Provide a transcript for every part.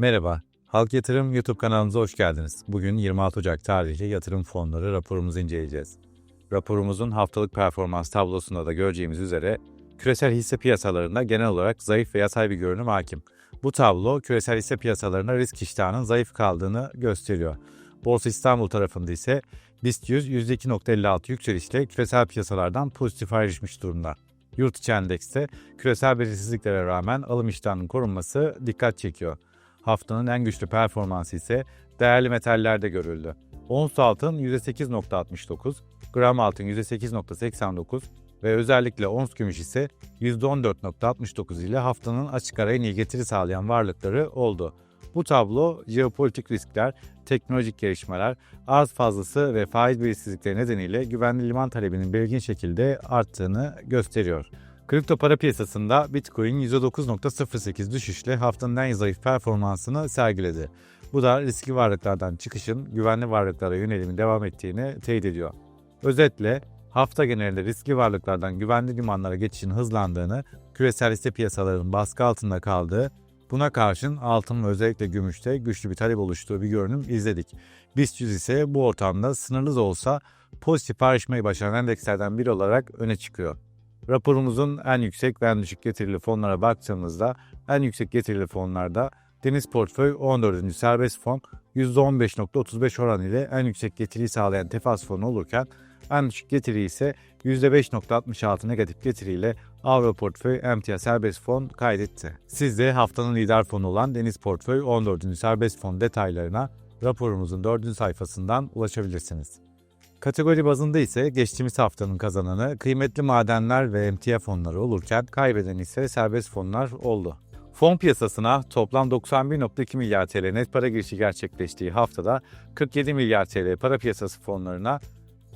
Merhaba, Halk Yatırım YouTube kanalımıza hoş geldiniz. Bugün 26 Ocak tarihli yatırım fonları raporumuzu inceleyeceğiz. Raporumuzun haftalık performans tablosunda da göreceğimiz üzere küresel hisse piyasalarında genel olarak zayıf ve yatay bir görünüm hakim. Bu tablo küresel hisse piyasalarına risk iştahının zayıf kaldığını gösteriyor. Borsa İstanbul tarafında ise BIST 100 %2.56 yükselişle küresel piyasalardan pozitif ayrışmış durumda. Yurt içi endekste küresel belirsizliklere rağmen alım iştahının korunması dikkat çekiyor. Haftanın en güçlü performansı ise değerli metallerde görüldü. Ons altın %8.69, gram altın %8.89 ve özellikle ons gümüş ise %14.69 ile haftanın açık ara en iyi getiri sağlayan varlıkları oldu. Bu tablo jeopolitik riskler, teknolojik gelişmeler, arz fazlası ve faiz belirsizlikleri nedeniyle güvenli liman talebinin belirgin şekilde arttığını gösteriyor. Kripto para piyasasında Bitcoin %9.08 düşüşle haftanın en zayıf performansını sergiledi. Bu da riskli varlıklardan çıkışın güvenli varlıklara yönelimin devam ettiğini teyit ediyor. Özetle hafta genelinde riskli varlıklardan güvenli limanlara geçişin hızlandığını, küresel hisse piyasalarının baskı altında kaldığı, buna karşın altın ve özellikle gümüşte güçlü bir talep oluştuğu bir görünüm izledik. BIST 100 ise bu ortamda sınırlı da olsa pozitif ayrışmayı başaran endekslerden biri olarak öne çıkıyor. Raporumuzun en yüksek ve en düşük getirili fonlara baktığımızda en yüksek getirili fonlarda Deniz Portföy 14. serbest fon %15.35 oran ile en yüksek getiriyi sağlayan Tefas fonu olurken en düşük getiri ise %5.66 negatif getiriyle Avro Portföy Emtia Serbest Fon kaydetti. Siz de haftanın lider fonu olan Deniz Portföy 14. Serbest Fon detaylarına raporumuzun 4. sayfasından ulaşabilirsiniz. Kategori bazında ise geçtiğimiz haftanın kazananı kıymetli madenler ve emtia fonları olurken kaybeden ise serbest fonlar oldu. Fon piyasasına toplam 91.2 milyar TL net para girişi gerçekleştiği haftada 47 milyar TL para piyasası fonlarına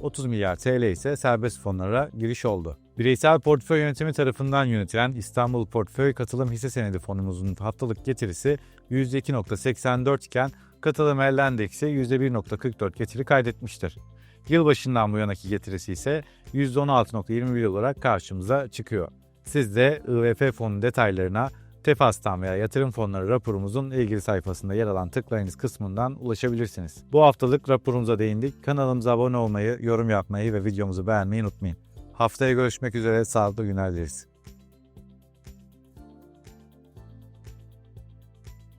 30 milyar TL ise serbest fonlara giriş oldu. Bireysel portföy yönetimi tarafından yönetilen İstanbul Portföy Katılım Hisse Senedi fonumuzun haftalık getirisi %2.84 iken katılım elde endeksi %1.44 getiri kaydetmiştir. Yılbaşından bu yanaki getirisi ise %16.21 olarak karşımıza çıkıyor. Siz de IVF fonu detaylarına Tefas'tan veya yatırım fonları raporumuzun ilgili sayfasında yer alan tıklayınız kısmından ulaşabilirsiniz. Bu haftalık raporumuza değindik. Kanalımıza abone olmayı, yorum yapmayı ve videomuzu beğenmeyi unutmayın. Haftaya görüşmek üzere, sağlıklı günler dileriz.